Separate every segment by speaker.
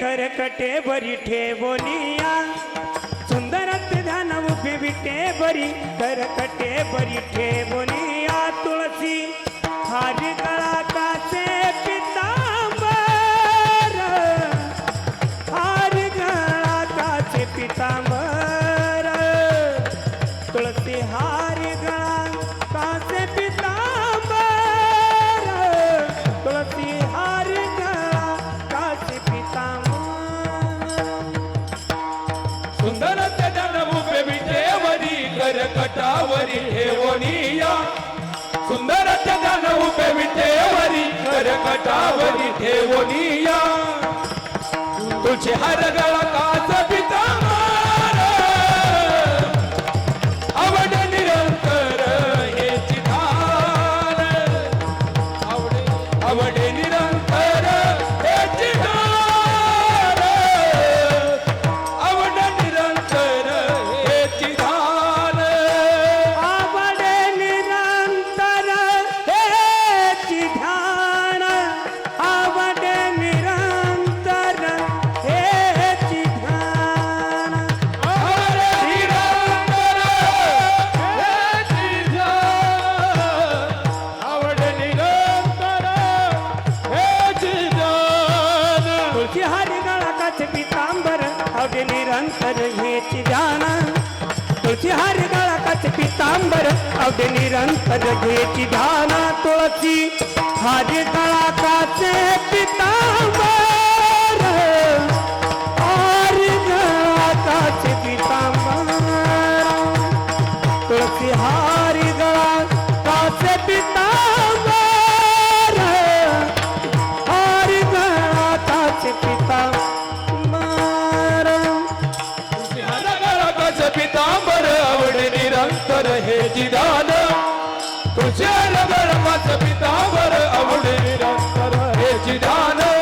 Speaker 1: खरकटे करकटे बरी ठेवलिया. सुंदरत ध्यान उभे विटे बरी करकटे बरी ठेवलिया. तुळसी हारी
Speaker 2: कळा करकटावरी ठेवणीया तुझे हर अंतर निरंतर जाना.
Speaker 1: तुळशी हार गाळा गळाकाच पितांबर अवघे निरंतर घेची जाना तुळशी. हार गाळा गळाकाचे पितांबर. पितांबर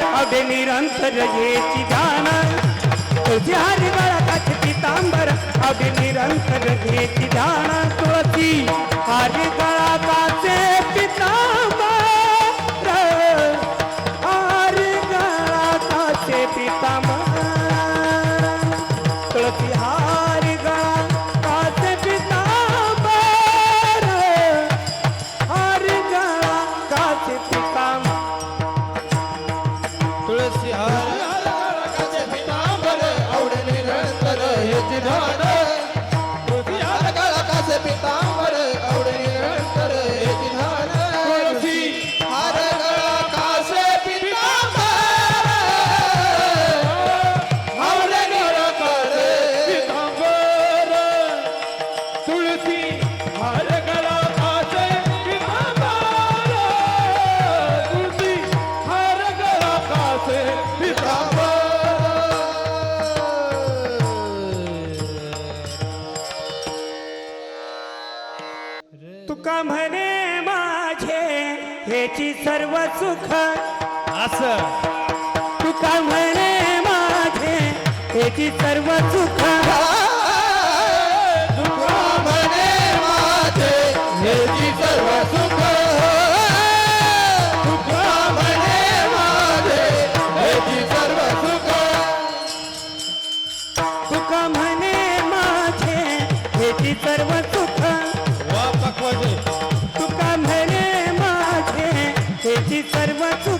Speaker 1: पितांबर
Speaker 2: निरंतर
Speaker 1: येची ध्यान तुझी हरी गळकाचे पितांबर अवघे निरंतर येची ध्यान तुळशी हरी तुझी सर्व सुख.
Speaker 3: असं.
Speaker 1: तुका म्हणे माझे? त्याची सर्व सुख.
Speaker 2: तुका म्हणे माझे? त्याची सर्व सुख. तुका म्हणे सर्व सुख.
Speaker 1: म्हणे माझे? त्याची सर्व
Speaker 2: सर्वसु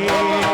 Speaker 2: yeah.